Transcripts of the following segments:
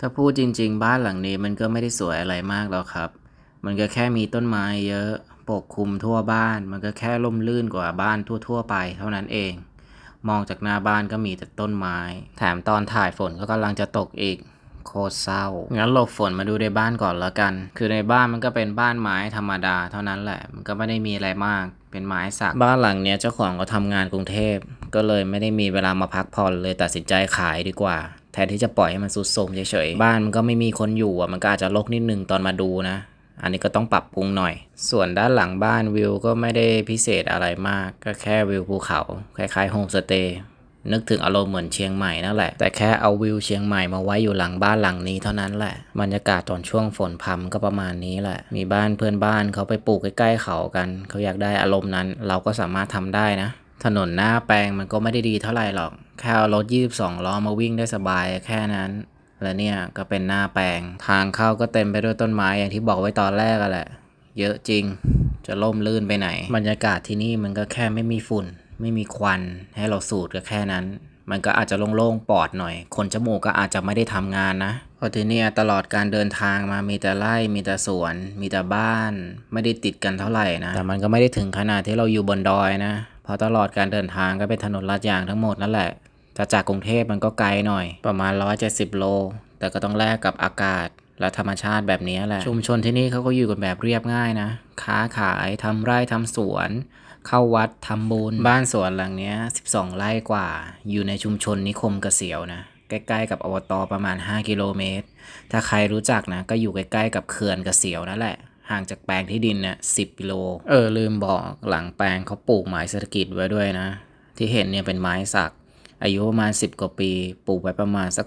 ถ้าพูดจริง ๆ บ้านหลังนี้มันก็ไม่ได้สวยอะไรมากหรอกครับ มันก็แค่มีต้นไม้เยอะ ปกคลุมทั่วบ้าน มันก็แค่ร่มรื่นกว่าบ้านทั่ว ๆ ไปเท่านั้นเอง มองจากหน้าบ้านก็มีแต่ต้นไม้ แถมตอนถ่ายฝนก็กำลังจะตกอีก โคตรเศร้า งั้นหลบฝนมาดูในบ้านก่อนแล้วกัน คือในบ้านมันก็เป็นบ้านไม้ธรรมดาเท่านั้นแหละ มันก็ไม่ได้มีอะไรมาก เป็นไม้สัก บ้านหลังเนี้ยเจ้าของก็ทำงานกรุงเทพ ก็เลยไม่ได้มีเวลามาพักผ่อนเลยตัดสินใจขายดีกว่า แทนที่จะปล่อยให้มันสุดโทรมเฉยๆ บ้านมันก็ไม่มีคนอยู่อะ มันก็อาจจะรกนิดนึงตอนมาดูนะ อันนี้ก็ต้องปรับปรุงหน่อย ส่วนด้านหลังบ้านวิวก็ไม่ได้พิเศษอะไรมาก ก็แค่วิวภูเขา คล้ายๆโฮมสเตย์ นึกถึงอารมณ์เหมือนเชียงใหม่นั่นแหละ แต่แค่เอาวิวเชียงใหม่มาไว้อยู่หลังบ้านหลังนี้เท่านั้นแหละ บรรยากาศตอนช่วงฝนพรำก็ประมาณนี้แหละ มีบ้านเพื่อนบ้านเขาไปปลูกใกล้ๆเขากัน เขาอยากได้อารมณ์นั้น เราก็สามารถทำได้นะ ถนนหน้าแปลงมันก็ไม่ได้ดีเท่าไหร่หรอก แค่เอารถ22ล้อมาวิ่งได้สบายแค่นั้น และเนี่ยก็เป็นหน้าแปลง ทางเข้าก็เต็มไปด้วยต้นไม้อย่างที่บอกไว้ตอนแรกอะแหละ เยอะจริง จะล่มลื่นไปไหน บรรยากาศที่นี่มันก็แค่ไม่มีฝุ่น ไม่มีควัน ให้เราสูดก็แค่นั้น มันก็อาจจะโล่งๆปอดหน่อย คนจมูกก็อาจจะไม่ได้ทำงานนะเพราะที่นี่ตลอดการเดินทางมามีแต่ไร่มีแต่สวน มีแต่บ้าน ไม่ได้ติดกันเท่าไหร่นะ แต่มันก็ไม่ได้ถึงขนาดที่เราอยู่บนดอยนะ ราะตลอดการเดินทางก็เป็นถนนลาดยางทั้งหมดนั่นแหละถ้าจากกรุงเทพมันก็ไกลหน่อย ประมาณ 170 โล แต่ก็ต้องแลกกับอากาศและธรรมชาติแบบนี้แหละ ชุมชนที่นี่เขาก็อยู่กันแบบเรียบง่ายนะ ค้าขายทำไร่ทำสวน เข้าวัดทำบุญ บ้านสวนหลังนี้ 12 ไร่กว่า อยู่ในชุมชนนิคมเกษียวนะ ใกล้ๆกับอบตประมาณ 5 กิโลเมตร ถ้าใครรู้จักนะ ก็อยู่ใกล้ๆกับเขื่อนเกษียวนั่นแหละ ห่างจากแปลงที่ดินเนี่ย10กิโล เออ ลืมบอกหลังแปลงเขาปลูกไม้เศรษฐกิจไว้ด้วยนะ ที่เห็นเนี่ยเป็นไม้สัก อายุประมาณ 10 กว่าปี ปลูกไว้ประมาณสัก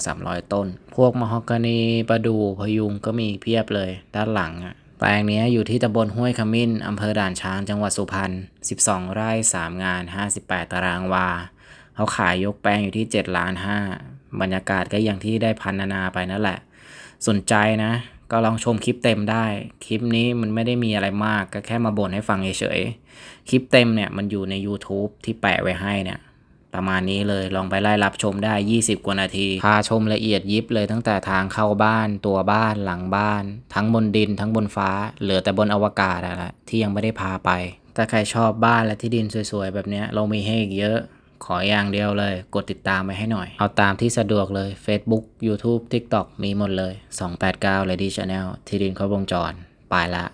200-300 ต้น พวกมะฮอกกานีประดูพยุงก็มีเพียบเลย ด้านหลังอะแปลงนี้อยู่ที่ตำบลห้วยขมิ้น อำเภอด่านช้าง จังหวัดสุพรรณ 12 ไร่ 3 งาน 58 ตารางวา เขาขายยกแปลงอยู่ที่7ล้าน5บรรยากาศก็อย่างที่ได้พันนานาไปนั่นแหละ สนใจนะ ก็ลองชมคลิปเต็มได้ คลิปนี้มันไม่ได้มีอะไรมากก็แค่มาบ่นให้ฟังเฉยๆ คลิปเต็มเนี่ยมันอยู่ใน YouTube ที่แปะไว้ให้เนี่ยประมาณนี้เลยลองไปไล่รับชมได้ 20 กว่านาที พาชมละเอียดยิบเลยตั้งแต่ทางเข้าบ้านตัวบ้านหลังบ้าน ทั้งบนดินทั้งบนฟ้า เหลือแต่บนอวกาศอะแหละที่ยังไม่ได้พาไป ถ้าใครชอบบ้านและที่ดินสวยๆ แบบเนี้ยเรามีให้อีกเยอะ ขออย่างเดียวเลย กดติดตามไปให้หน่อย เอาตามที่สะดวกเลย Facebook YouTube TikTok มีหมดเลย 289 Lady Channel ที่ดินครบวงจร ไปละ